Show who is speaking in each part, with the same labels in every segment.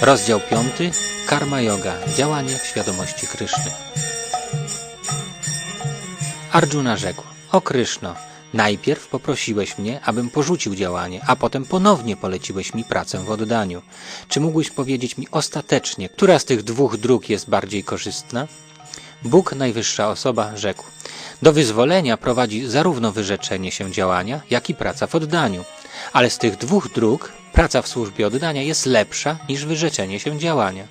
Speaker 1: Rozdział 5. Karma Yoga. Działanie w świadomości Kryszny. Arjuna rzekł: O Kryszno, najpierw poprosiłeś mnie, abym porzucił działanie, a potem ponownie poleciłeś mi pracę w oddaniu. Czy mógłbyś powiedzieć mi ostatecznie, która z tych dwóch dróg jest bardziej korzystna? Bóg, najwyższa osoba, rzekł: Do wyzwolenia prowadzi zarówno wyrzeczenie się działania, jak i praca w oddaniu. Ale z tych dwóch dróg praca w służbie oddania jest lepsza niż wyrzeczenie się działania.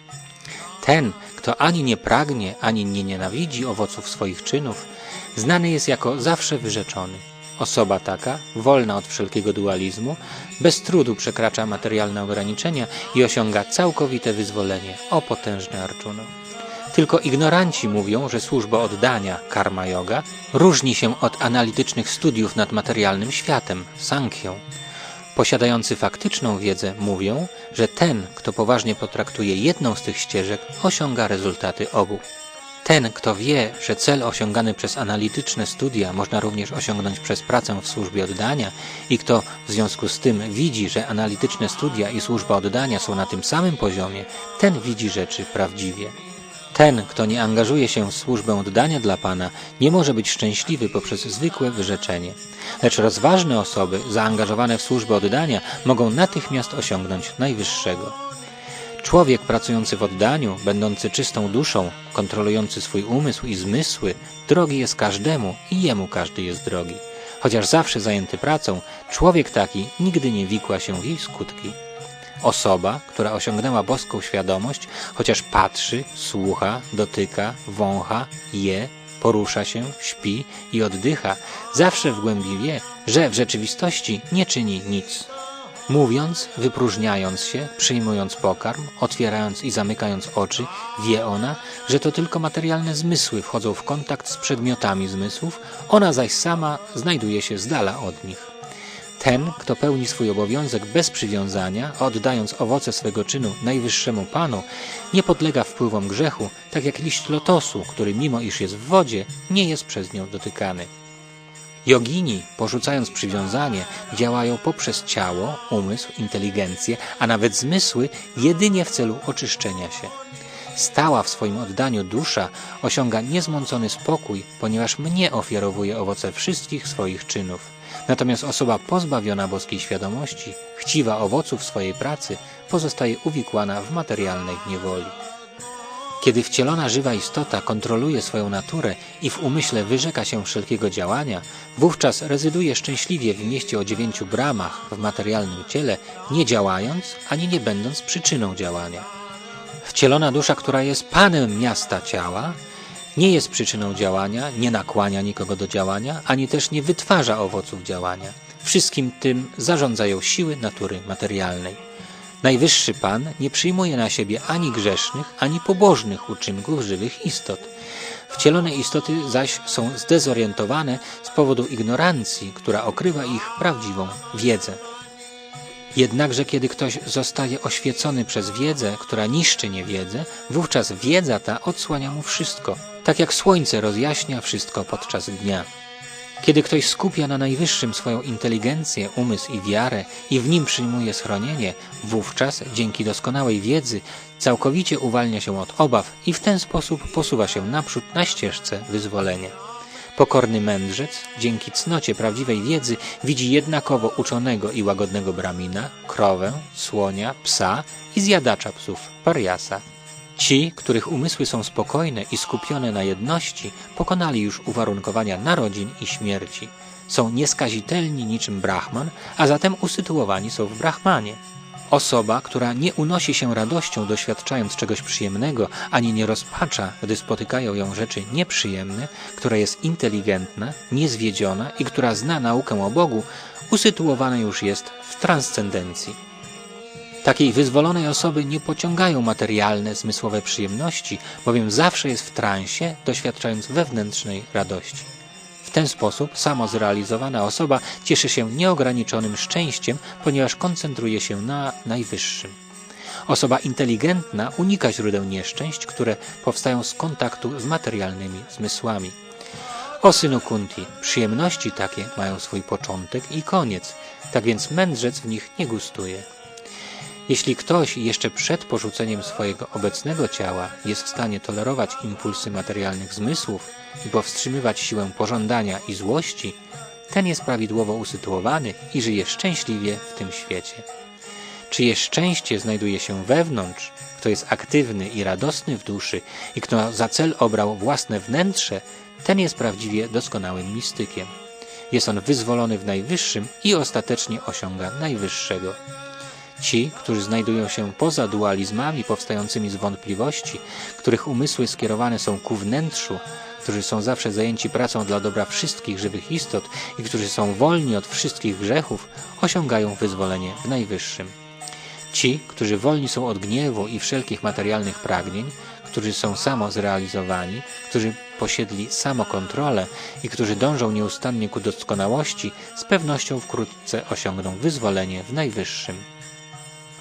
Speaker 1: Ten, kto ani nie pragnie, ani nie nienawidzi owoców swoich czynów, znany jest jako zawsze wyrzeczony. Osoba taka, wolna od wszelkiego dualizmu, bez trudu przekracza materialne ograniczenia i osiąga całkowite wyzwolenie. O potężny Arjuno! Tylko ignoranci mówią, że służba oddania, karma yoga, różni się od analitycznych studiów nad materialnym światem, sankhją. Posiadający faktyczną wiedzę mówią, że ten, kto poważnie potraktuje jedną z tych ścieżek, osiąga rezultaty obu. Ten, kto wie, że cel osiągany przez analityczne studia można również osiągnąć przez pracę w służbie oddania i kto w związku z tym widzi, że analityczne studia i służba oddania są na tym samym poziomie, ten widzi rzeczy prawdziwie. Ten, kto nie angażuje się w służbę oddania dla Pana, nie może być szczęśliwy poprzez zwykłe wyrzeczenie. Lecz rozważne osoby zaangażowane w służbę oddania mogą natychmiast osiągnąć najwyższego. Człowiek pracujący w oddaniu, będący czystą duszą, kontrolujący swój umysł i zmysły, drogi jest każdemu i jemu każdy jest drogi. Chociaż zawsze zajęty pracą, człowiek taki nigdy nie wikła się w jej skutki. Osoba, która osiągnęła boską świadomość, chociaż patrzy, słucha, dotyka, wącha, je, porusza się, śpi i oddycha, zawsze w głębi wie, że w rzeczywistości nie czyni nic. Mówiąc, wypróżniając się, przyjmując pokarm, otwierając i zamykając oczy, wie ona, że to tylko materialne zmysły wchodzą w kontakt z przedmiotami zmysłów, ona zaś sama znajduje się z dala od nich. Ten, kto pełni swój obowiązek bez przywiązania, oddając owoce swego czynu najwyższemu Panu, nie podlega wpływom grzechu, tak jak liść lotosu, który mimo iż jest w wodzie, nie jest przez nią dotykany. Jogini, porzucając przywiązanie, działają poprzez ciało, umysł, inteligencję, a nawet zmysły, jedynie w celu oczyszczenia się. Stała w swoim oddaniu dusza osiąga niezmącony spokój, ponieważ mnie ofiarowuje owoce wszystkich swoich czynów. Natomiast osoba pozbawiona boskiej świadomości, chciwa owoców swojej pracy, pozostaje uwikłana w materialnej niewoli. Kiedy wcielona żywa istota kontroluje swoją naturę i w umyśle wyrzeka się wszelkiego działania, wówczas rezyduje szczęśliwie w mieście o dziewięciu bramach w materialnym ciele, nie działając ani nie będąc przyczyną działania. Wcielona dusza, która jest panem miasta ciała, nie jest przyczyną działania, nie nakłania nikogo do działania, ani też nie wytwarza owoców działania. Wszystkim tym zarządzają siły natury materialnej. Najwyższy Pan nie przyjmuje na siebie ani grzesznych, ani pobożnych uczynków żywych istot. Wcielone istoty zaś są zdezorientowane z powodu ignorancji, która okrywa ich prawdziwą wiedzę. Jednakże kiedy ktoś zostaje oświecony przez wiedzę, która niszczy niewiedzę, wówczas wiedza ta odsłania mu wszystko, tak jak słońce rozjaśnia wszystko podczas dnia. Kiedy ktoś skupia na najwyższym swoją inteligencję, umysł i wiarę i w nim przyjmuje schronienie, wówczas dzięki doskonałej wiedzy całkowicie uwalnia się od obaw i w ten sposób posuwa się naprzód na ścieżce wyzwolenia. Pokorny mędrzec, dzięki cnocie prawdziwej wiedzy, widzi jednakowo uczonego i łagodnego bramina, krowę, słonia, psa i zjadacza psów, pariasa. Ci, których umysły są spokojne i skupione na jedności, pokonali już uwarunkowania narodzin i śmierci. Są nieskazitelni niczym Brahman, a zatem usytuowani są w Brahmanie. Osoba, która nie unosi się radością doświadczając czegoś przyjemnego, ani nie rozpacza, gdy spotykają ją rzeczy nieprzyjemne, która jest inteligentna, niezwiedziona i która zna naukę o Bogu, usytuowana już jest w transcendencji. Takiej wyzwolonej osoby nie pociągają materialne, zmysłowe przyjemności, bowiem zawsze jest w transie, doświadczając wewnętrznej radości. Ten sposób samozrealizowana osoba cieszy się nieograniczonym szczęściem, ponieważ koncentruje się na najwyższym. Osoba inteligentna unika źródeł nieszczęść, które powstają z kontaktu z materialnymi zmysłami. O synu Kunti, przyjemności takie mają swój początek i koniec, tak więc mędrzec w nich nie gustuje. Jeśli ktoś jeszcze przed porzuceniem swojego obecnego ciała jest w stanie tolerować impulsy materialnych zmysłów i powstrzymywać siłę pożądania i złości, ten jest prawidłowo usytuowany i żyje szczęśliwie w tym świecie. Czyje szczęście znajduje się wewnątrz, kto jest aktywny i radosny w duszy i kto za cel obrał własne wnętrze, ten jest prawdziwie doskonałym mistykiem. Jest on wyzwolony w najwyższym i ostatecznie osiąga najwyższego. Ci, którzy znajdują się poza dualizmami powstającymi z wątpliwości, których umysły skierowane są ku wnętrzu, którzy są zawsze zajęci pracą dla dobra wszystkich żywych istot i którzy są wolni od wszystkich grzechów, osiągają wyzwolenie w najwyższym. Ci, którzy wolni są od gniewu i wszelkich materialnych pragnień, którzy są samo zrealizowani, którzy posiedli samokontrolę i którzy dążą nieustannie ku doskonałości, z pewnością wkrótce osiągną wyzwolenie w najwyższym.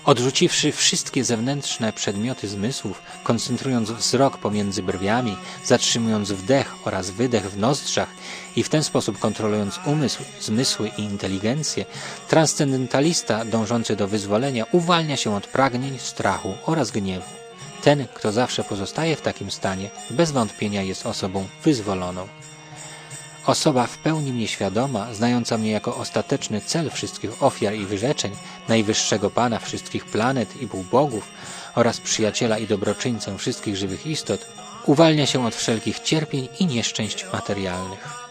Speaker 1: Odrzuciwszy wszystkie zewnętrzne przedmioty zmysłów, koncentrując wzrok pomiędzy brwiami, zatrzymując wdech oraz wydech w nozdrzach i w ten sposób kontrolując umysł, zmysły i inteligencję, transcendentalista dążący do wyzwolenia uwalnia się od pragnień, strachu oraz gniewu. Ten, kto zawsze pozostaje w takim stanie, bez wątpienia jest osobą wyzwoloną. Osoba w pełni mnie świadoma, znająca mnie jako ostateczny cel wszystkich ofiar i wyrzeczeń, najwyższego Pana wszystkich planet i półbogów oraz przyjaciela i dobroczyńcę wszystkich żywych istot, uwalnia się od wszelkich cierpień i nieszczęść materialnych.